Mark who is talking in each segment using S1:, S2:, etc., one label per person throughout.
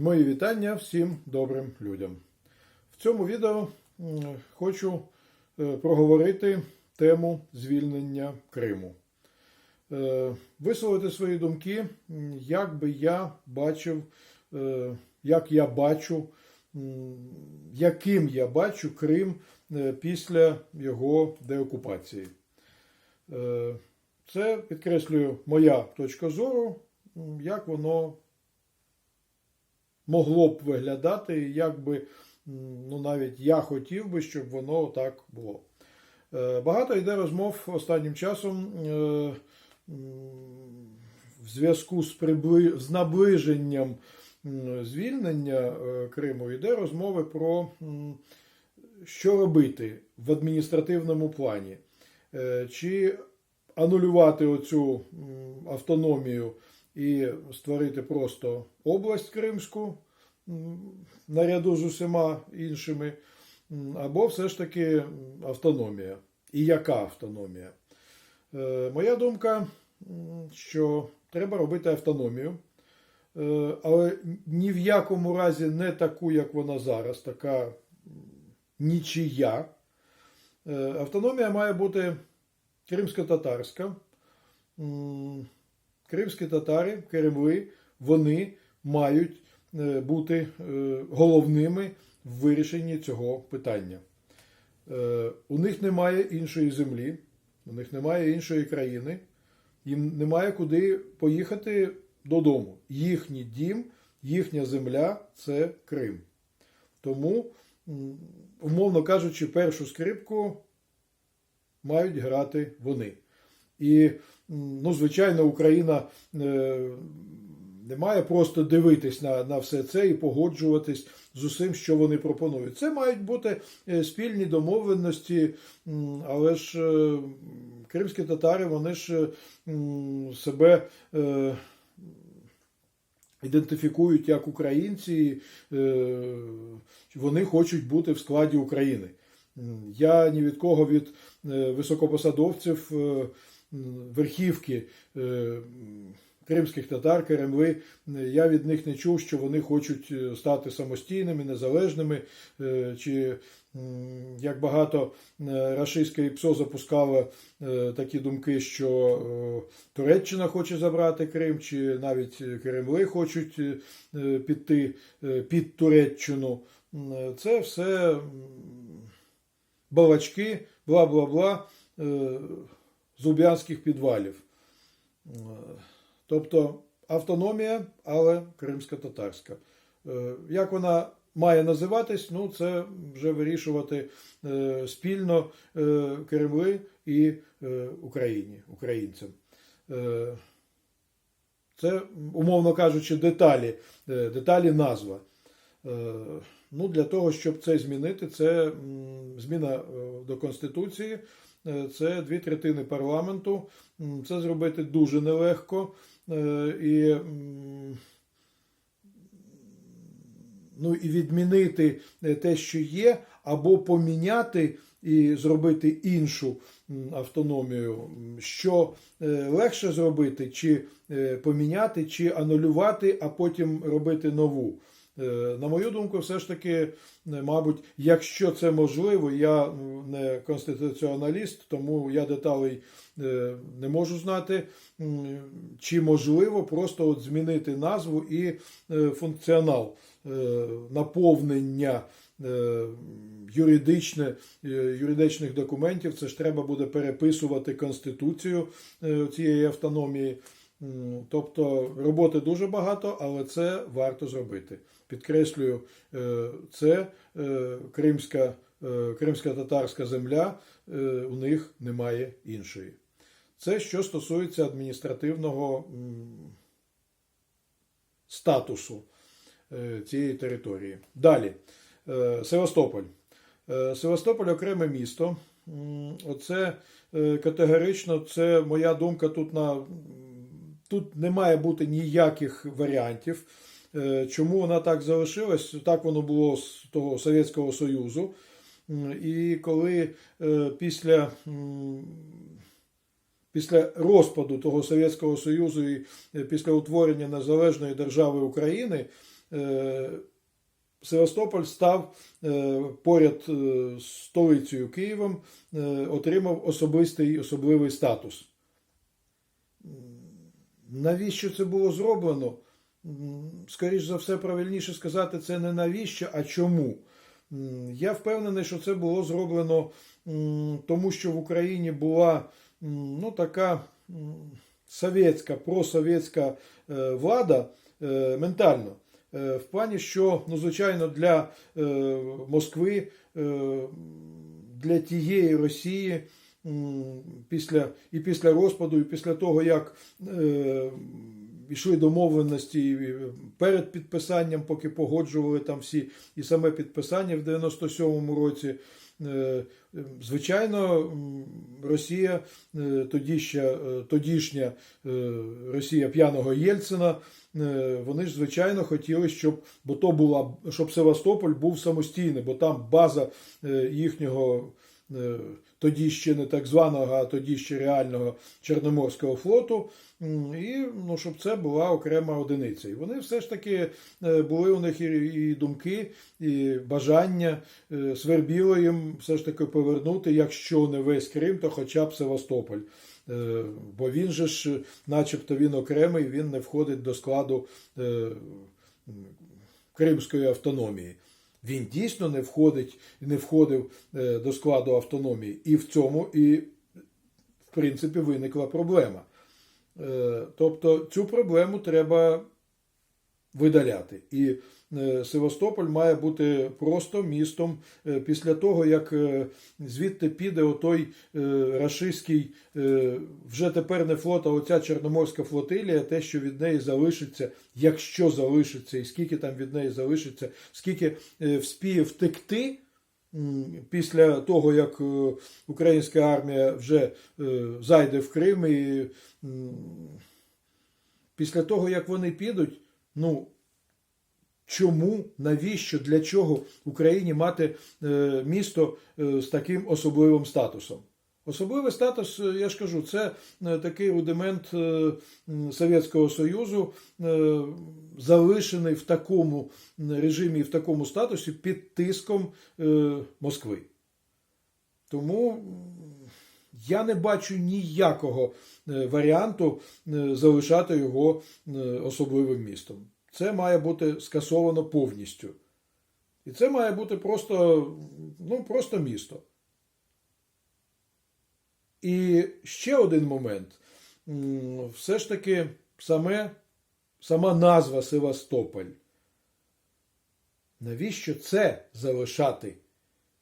S1: Мої вітання всім добрим людям. В цьому відео хочу е, проговорити тему звільнення Криму. Е, Висловити свої думки, як би я бачив, е, як я бачу, яким я бачу Крим після його деокупації. Це підкреслюю моя точка зору, як воно могло б виглядати, як би, ну навіть я хотів би, щоб воно так було. Е, Багато йде розмов останнім часом е, в зв'язку з, прибли... з наближенням звільнення е, Криму, йде розмови про що робити в адміністративному плані. Чи анулювати оцю автономію і створити просто область Кримську наряду з усіма іншими, або все ж таки автономія. І яка автономія? Е, Моя думка, що треба робити автономію, е, але ні в якому разі не таку, як вона зараз, така нічия. Е, Автономія має бути кримсько-татарська. Кримські татари, Кремли, вони мають е, бути е, головними в вирішенні цього питання. Е, У них немає іншої землі, у них немає іншої країни, їм немає куди поїхати додому. Їхній дім, їхня земля це Крим. Тому, умовно кажучи, першу скрипку мають грати вони. І, ну, звичайно, Україна е, не має просто дивитись на, на все це і погоджуватись з усім, що вони пропонують. Це мають бути е, спільні домовленості, але ж е, кримські татари, вони ж себе. Ідентифікують як українці, вони хочуть бути в складі України. Я ні від кого від високопосадовців верхівки е, кримських татар, Кремли, я від них не чув, що вони хочуть е, стати самостійними, незалежними, е, чи як багато рашистське ІПСО запускало такі думки, що Туреччина хоче забрати Крим, чи навіть Кремли хочуть піти під Туреччину. Це все балачки, бла-бла-бла з луб'янських підвалів. Е, Тобто автономія, але кримсько-татарська. Е, Як вона має називатись, ну це вже вирішувати е, спільно Кремли і Україні, українцям. Це, умовно кажучи, деталі, деталі назва. Ну, для того, щоб це змінити, це зміна до Конституції, це дві третини парламенту. Це зробити дуже нелегко. Е, І, ну, і відмінити е, те, що є, або поміняти і зробити іншу автономію. Що е, легше зробити, чи е, поміняти, чи анулювати, а потім робити нову. Е, На мою думку, все ж таки, е, мабуть, якщо це можливо, я не конституціоналіст, тому я деталей е, не можу знати, чи можливо просто от змінити назву і функціонал наповнення юридичне, юридичних документів. Це ж треба буде переписувати конституцію цієї автономії. Тобто роботи дуже багато, але це варто зробити. Підкреслюю, е, це е, кримська, е, кримська татарська земля, у них немає іншої. Це що стосується адміністративного статусу цієї території. Далі, Севастополь. Севастополь окреме місто. Оце категорично, це моя думка тут на тут не має бути ніяких варіантів. Е, Чому вона так залишилась? Так воно було з того Совєтського Союзу. І коли е, після, після розпаду того Совєтського Союзу і е, після утворення Незалежної держави України Севастополь став поряд з столицею Києвом, отримав особистий особливий статус. Навіщо це було зроблено? Скоріш за все, правильніше сказати, це не навіщо, а чому. Я впевнений, що це було зроблено тому, що в Україні була ну, така совєтська, просовєтська е, влада е, ментально. Е, В плані, що, ну, звичайно, для Москви, для тієї Росії після, і після розпаду, і після того, як йшли домовленості перед підписанням, поки погоджували там всі, і саме підписання в 97-му році. е, Звичайно, Росія, е, тодіща, е, тодішня е, Росія п'яного Єльцина, е, вони ж звичайно хотіли, щоб бо то була, щоб Севастополь був самостійний, бо там база е, їхнього е, тоді ще не так званого, а тоді ще реального Чорноморського флоту. І ну, щоб це була окрема одиниця. І вони все ж таки е, були у них і, думки, і бажання е, свербіло їм все ж таки повернути, якщо не весь Крим, то хоча б Севастополь. Е, Бо він же ж, начебто, він окремий, він не входить до складу е, Кримської автономії. Він дійсно не входить не входив е, до складу автономії. І в цьому і, в принципі, виникла проблема. Е, Тобто цю проблему треба видаляти. І Севастополь має бути просто містом е, після того, як е, звідти піде отой е, рашистський, е, вже тепер не флот, а оця Чорноморська флотилія, те, що від неї залишиться, якщо залишиться, і скільки там від неї залишиться, скільки е, вспіє втекти. Після того, як е, українська армія вже е, зайде в Крим, і після того, як вони підуть, ну чому, навіщо, для чого Україні мати е, місто е, з таким особливим статусом? Особливий статус, е, я ж кажу, це такий рудимент Совєтського Союзу, залишений в такому режимі і в такому статусі під тиском Москви. Тому я не бачу ніякого варіанту залишати його особливим містом. Це має бути скасовано повністю. І це має бути просто, ну, просто місто. І ще один момент. Все ж таки саме, сама назва Севастополь. Навіщо це залишати?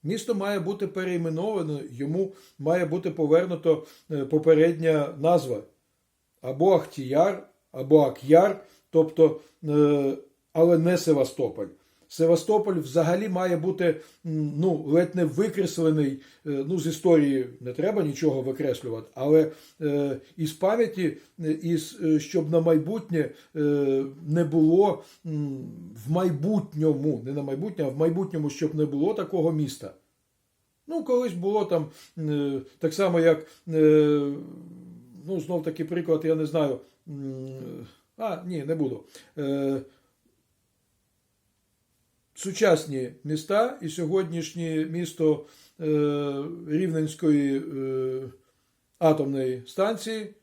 S1: Місто має бути перейменовано, йому має бути повернуто е, попередня назва. Або Ахтіяр, або Ак'яр, тобто, е, але не Севастополь. Севастополь взагалі має бути ну, ледь не викреслений. е, Ну, з історії не треба нічого викреслювати, але е, із пам'яті, е, із, е, щоб на майбутнє е, не було в майбутньому, не на майбутнє, а в майбутньому, щоб не було такого міста. Ну, колись було там е, так само, як, е, ну, знов такий приклад, я не знаю. м, А, ні, не буду. Е, Сучасні міста і сьогоднішнє місто е, Рівненської е, атомної станції.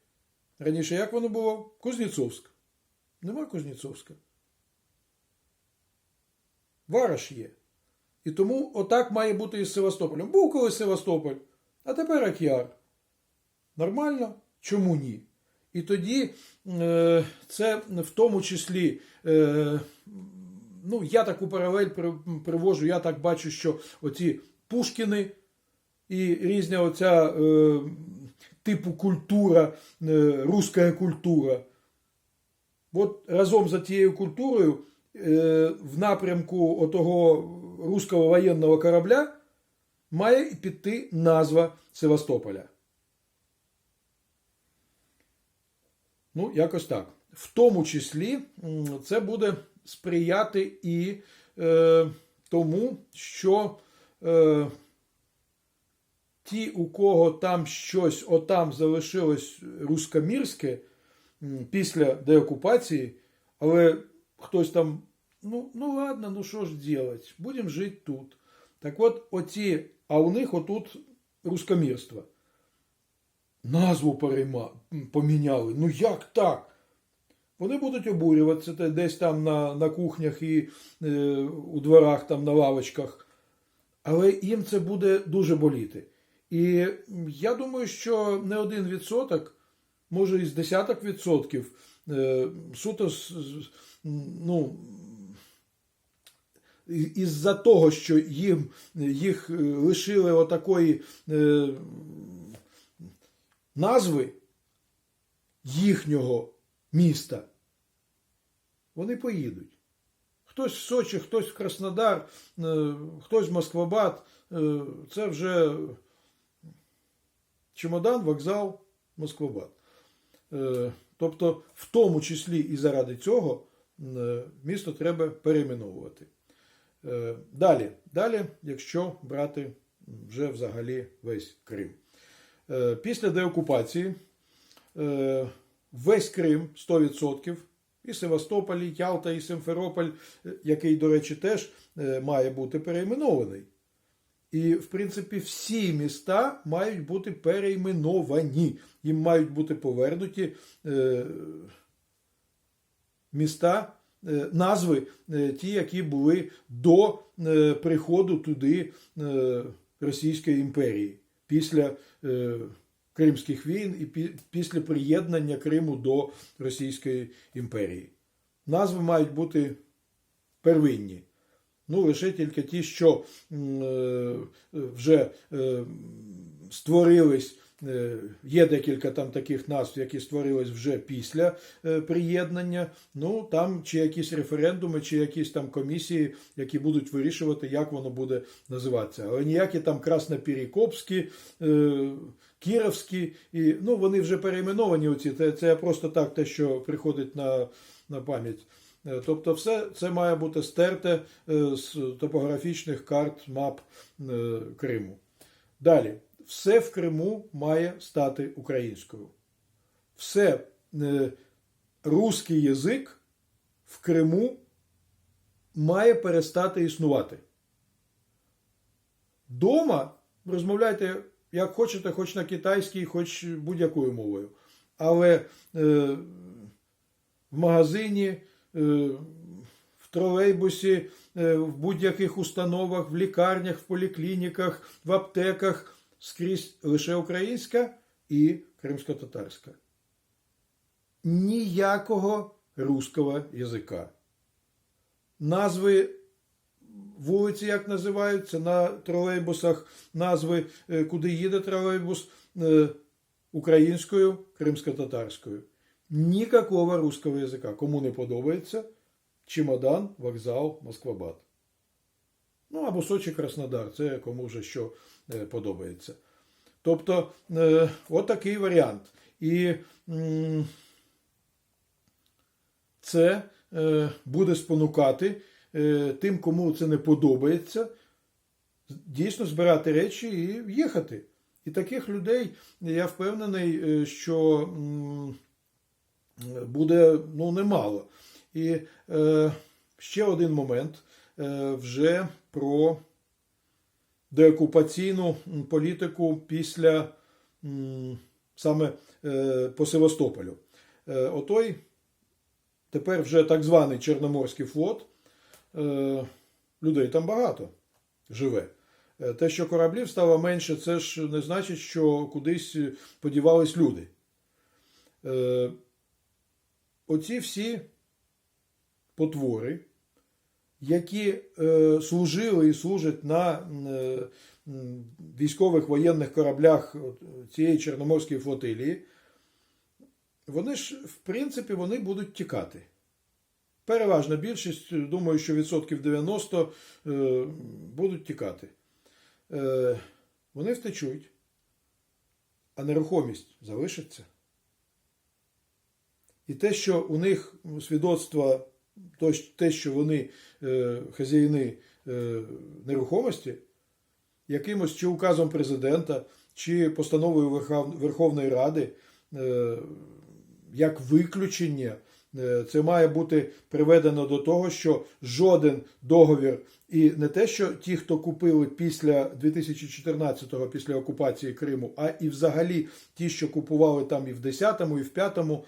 S1: Раніше як воно було? Кузнєцовськ. Нема Кузнєцовська. Вараш є. І тому отак має бути і з Севастополем. Був колись Севастополь, а тепер Акіар. Нормально? Чому ні? І тоді е, це в тому числі, е, ну, я таку паралель привожу, я так бачу, що оці Пушкіни і різня оця е, типу культура, руська культура. От разом за тією культурою в напрямку отого руського воєнного корабля має піти назва Севастополя. Ну, якось так. В тому числі це буде сприяти і е, тому, що е, ті, у кого там щось отам залишилось рускомірське після деокупації, але хтось там ну, ну ладно, ну що ж делать, будемо жити тут. Так от, оці, а у них отут рускомірство. Назву перейма, поміняли. Ну як так? Вони будуть обурюватися десь там на, на кухнях і е, у дворах, там на лавочках. Але їм це буде дуже боліти. І я думаю, що не один відсоток, може із десяток відсотків, е, суто ну, із-за того, що їм, їх лишили отакої е, назви їхнього міста, вони поїдуть. Хтось в Сочі, хтось в Краснодар, е, хтось в Москвабад. Е, Це вже чемодан, вокзал, Москвабад. Е, Тобто, в тому числі і заради цього місто треба перейменовувати. Далі, далі, якщо брати вже взагалі весь Крим. Е, Після деокупації е, весь Крим 100%, і Севастополь, і Ялта, і Симферополь, е, який, до речі, теж має бути перейменований. І, в принципі, всі міста мають бути перейменовані. Їм мають бути повернуті міста, назви, ті, які були до приходу туди Російської імперії після Кримських війн і після приєднання Криму до Російської імперії. Назви мають бути первинні. Ну, лише тільки ті, що е, вже е, створились. Е, Є декілька там таких назв, які створились вже після е, приєднання. Ну там чи якісь референдуми, чи якісь там комісії, які будуть вирішувати, як воно буде називатися. Але ніякі там краснопірікопські, е, кіровські, і ну вони вже перейменовані. Оці це, це просто так, те, що приходить на, на пам'ять. Тобто, все це має бути стерте з топографічних карт мап Криму. Далі, все в Криму має стати українською. Все е, русський язик в Криму має перестати існувати. Дома розмовляйте як хочете, хоч на китайській, хоч будь-якою мовою. Але е, в магазині, е, в тролейбусі, е, в будь-яких установах, в лікарнях, в поліклініках, в аптеках скрізь лише українська і кримсько-татарська. Ніякого руського язика. Назви вулиці, як називаються, на тролейбусах, назви, е, куди їде тролейбус, е, українською, кримсько-татарською. Ніякого русского язика. Кому не подобається, чемодан, вокзал, Москвабад. Ну або Сочі Краснодар, це кому вже що подобається. Тобто, е, от варіант. І це е, буде спонукати е, тим, кому це не подобається, дійсно збирати речі і їхати. І таких людей, я впевнений, е, що буде ну, немало. І е, ще один момент е, вже про деокупаційну політику після саме е, по Севастополю. Е, отой тепер вже так званий Чорноморський флот. Е, людей там багато живе. Те, що кораблів стало менше, це ж не значить, що кудись подівались люди. Оці всі потвори, які е, служили і служать на е, військових воєнних кораблях цієї Чорноморської флотилії, вони ж, в принципі, вони будуть тікати. Переважна більшість, думаю, що відсотків 90 е, будуть тікати. Е, вони втечуть, а нерухомість залишиться. І те, що у них свідоцтва, те, що вони е, хазяїни е, нерухомості, якимось чи указом президента, чи постановою Верховної Ради, е, як виключення Це має бути приведено до того, що жоден договір, і не те, що ті, хто купили після 2014-го, після окупації Криму, а і взагалі ті, що купували там і в 10-му, і в 5-му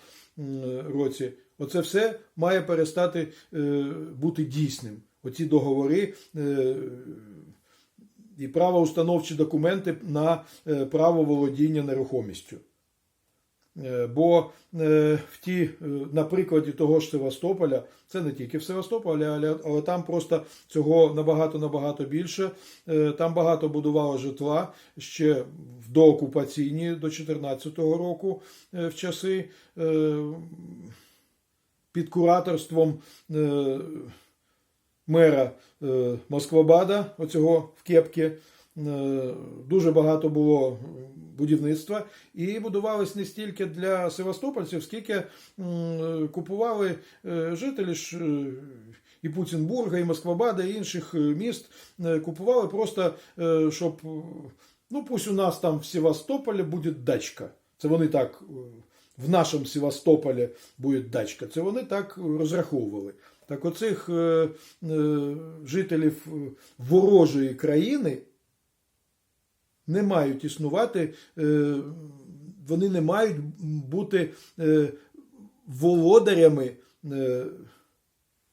S1: році, оце все має перестати е, бути дійсним. Оці договори е, і правоустановчі документи на е, право володіння нерухомістю. Бо в ті, на прикладі того ж Севастополя, це не тільки в Севастополі, але, але там просто цього набагато-набагато більше. Там багато будувало житла ще в доокупаційні до 2014 року в часи під кураторством е, мера е, Москвабада, оцього в Кепкі. Е, Дуже багато було будівництва і будувались не стільки для севастопольців, скільки м, купували е, жителі ж е, і Пуцінбурга, і Москвабада, і інших е, міст. е, Купували просто, е, щоб е, ну пусть у нас там в Севастополі буде дачка. Це вони так е, в нашому Севастополі буде дачка. Це вони так розраховували. Так оцих е, е, жителів е, ворожої країни не мають існувати, е, вони не мають бути е, володарями е,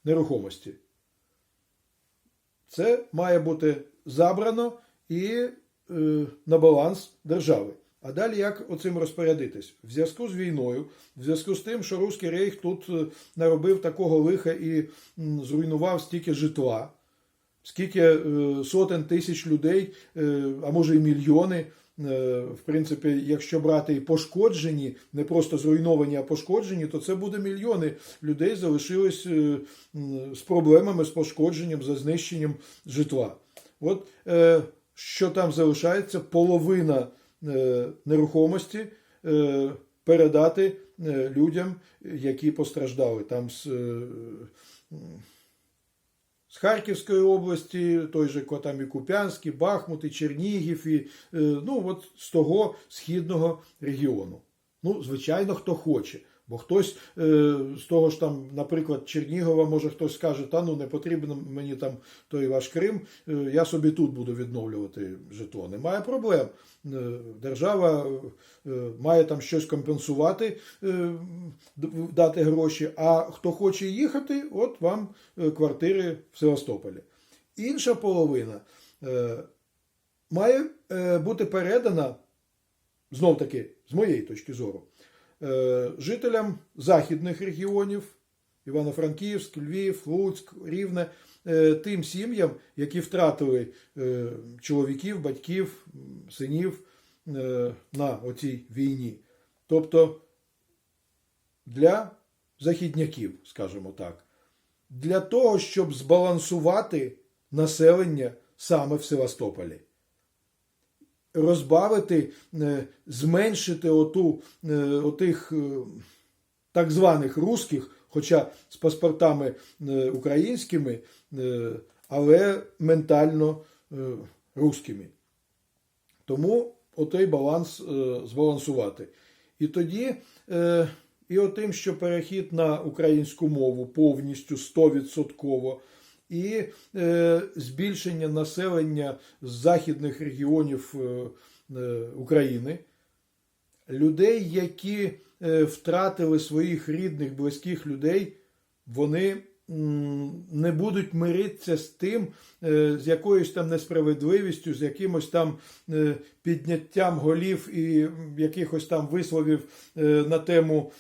S1: нерухомості. Це має бути забрано і е, на баланс держави. А далі як оцим розпорядитись? В зв'язку з війною, в зв'язку з тим, що Руський Рейх тут е, наробив такого лиха і зруйнував стільки житла, скільки е, сотень тисяч людей, е, а може і мільйони. В принципі, якщо брати і пошкоджені, не просто зруйновані, а пошкоджені, то це буде мільйони людей залишились з проблемами, з пошкодженням, за знищенням житла. От що там залишається, половина нерухомості е, передати е, людям, які постраждали там з. е, з Харківської області, той же там і Куп'янський, Бахмут, і Чернігів, і е, ну, от з того східного регіону. Ну, звичайно, хто хоче. Бо хтось е, з того ж там, наприклад, Чернігова, може хтось скаже, та ну не потрібен мені там той ваш Крим, е, я собі тут буду відновлювати житло. Немає проблем. Е, держава має там щось компенсувати, дати гроші. А хто хоче їхати, от вам квартири в Севастополі. Інша половина має бути передана, знов таки, з моєї точки зору, жителям західних регіонів Івано-Франківськ, Львів, Луцьк, Рівне, е, тим сім'ям, які втратили е, чоловіків, батьків, синів е, на оцій війні. Тобто для західняків, скажімо так, для того, щоб збалансувати населення саме в Севастополі розбавити, е, зменшити оту, е, отих е, так званих русських, хоча з паспортами українськими, але ментально русскими. Тому отей баланс збалансувати. І тоді, і отим, що перехід на українську мову повністю 100%, і е, збільшення населення з західних регіонів е, е, України, людей, які втратили своїх рідних, близьких людей, вони не будуть миритися з тим, з якоюсь там несправедливістю, з якимось там підняттям голів і якихось там висловів на тему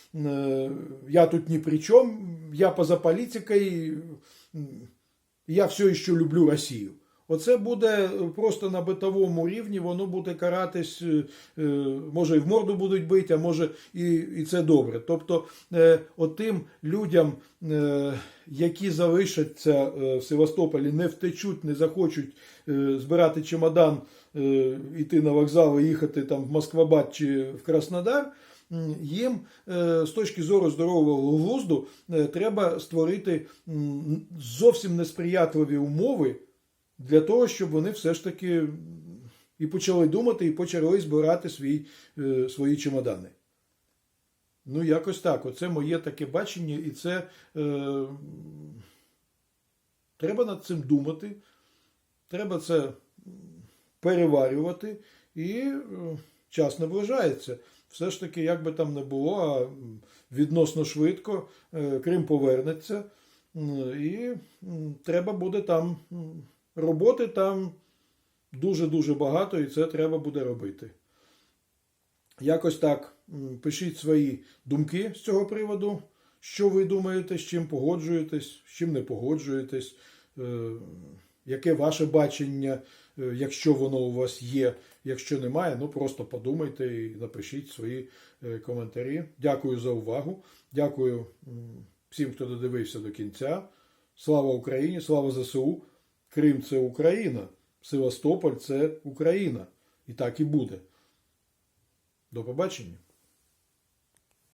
S1: Я тут ні при чому, я поза політикою, я все ще люблю Росію. Оце буде просто на битовому рівні, воно буде каратись, е, е, може і в морду будуть бити, а може і, і це добре. Тобто, е, отим людям, е, які залишаться е, в Севастополі, не втечуть, не захочуть е, збирати чемодан, е, йти на вокзал і їхати там в Москвабад чи в Краснодар. Їм е, з точки зору здорового глузду е, треба створити зовсім несприятливі умови для того, щоб вони все ж таки і почали думати, і почали збирати свій, е, свої чемодани. Ну, якось так. Оце моє таке бачення, і це е, треба над цим думати. Треба це переварювати, і час наближається. Все ж таки, як би там не було, а відносно швидко е, Крим повернеться, і треба буде там роботи там дуже-дуже багато, і це треба буде робити. Якось так пишіть свої думки з цього приводу. Що ви думаєте, з чим погоджуєтесь, з чим не погоджуєтесь, е, яке ваше бачення, е, якщо воно у вас є, якщо немає, ну просто подумайте і напишіть свої е, коментарі. Дякую за увагу. Дякую всім, хто додивився до кінця. Слава Україні, слава ЗСУ. Крим це Україна, Севастополь це Україна. І так і буде. До побачення.